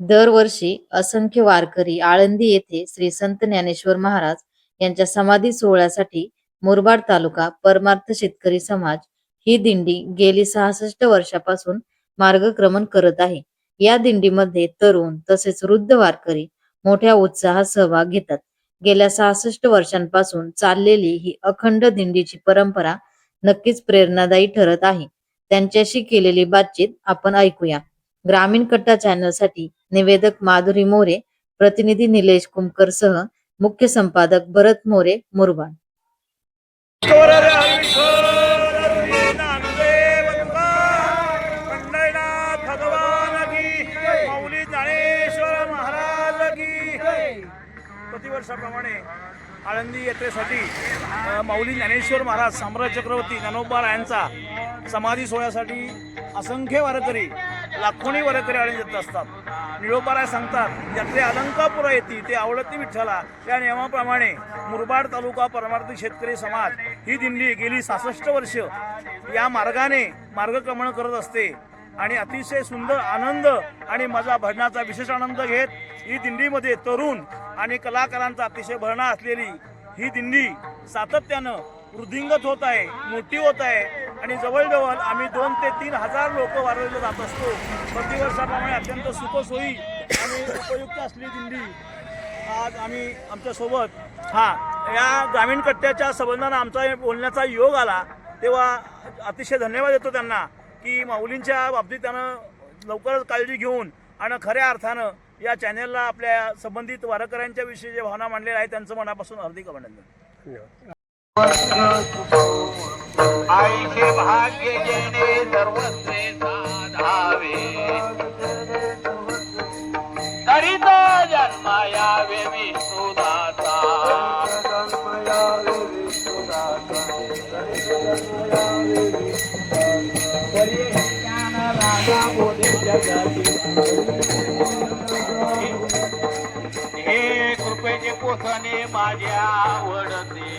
दरवर्षी असंख्य वारकरी आळंदी येथे श्री संत ज्ञानेश्वर महाराज यांच्या समाधी सोहळ्यासाठी मुरबाड तालुका परमार्थ शेतकरी समाज ही दिंडी गेली सहासष्ट वर्षापासून मार्गक्रमण करत आहे. या दिंडीमध्ये तरुण तसेच वृद्ध वारकरी मोठ्या उत्साहात सहभाग घेतात. गेल्या सहासष्ट वर्षांपासून चाललेली ही अखंड दिंडीची परंपरा नक्कीच प्रेरणादायी ठरत आहे. त्यांच्याशी केलेली बातचीत आपण ऐकूया. ग्रामीण कट्टा चॅनलसाठी निवेदक माधुरी मोरे प्रतिनिधी निलेश कुमकर सह मुख्य संपादक भरत मोरे मुरबाड. प्रतिवर्षाप्रमाणे आळंदी यात्रेसाठी माऊली ज्ञानेश्वर महाराज साम्राज्य चक्रवर्ती ज्ञानोबा यांचा समाधी सोहळ्यासाठी असंख्य वारकरी लाखोनी वारकरी आणि येत असतात. निळोबाराय सांगतात यात्रे अलंकापुरा येते ते आवडती विठ्ठला. या नियमाप्रमाणे मुरबाड तालुका परमार्थी शेतकरी समाज ही दिंडी गेली सहासष्ट वर्ष. या मार्गाने मार्गक्रमण करत असते. आणि अतिशय सुंदर आनंद आणि मजा भरण्याचा विशेष आनंद घेत ही दिंडीमध्ये तरुण आणि कलाकारांचा अतिशय भरणा असलेली ही दिंडी सातत्यानं वृद्धिंगत होत आहे मोठी होत आहे. आणि जवळजवळ आम्ही दोन ते तीन हजार लोक वारवले जात असतो. प्रतिवर्षाप्रमाणे अत्यंत सुखसोयी आणि उपयुक्त असली दिंडी आज आम्ही आमच्यासोबत. हा या ग्रामीण कट्ट्याच्या संबंधानं आमचा बोलण्याचा योग आला. तेव्हा अतिशय धन्यवाद देतो त्यांना की माऊलींच्या बाबतीत त्यानं लवकरच काळजी घेऊन आणि खऱ्या अर्थानं या चॅनेलला आपल्या संबंधित वारकऱ्यांच्या विषयी जे भावना मांडलेल्या आहेत त्यांचं मनापासून हार्दिक अभिनंदन. आईचे भाग्य जेणे सर्वस्वे साधावे. तरी तो जन्मायावे विष्णुदाता हे कृपेचे पोसणे माझ्या आवडते.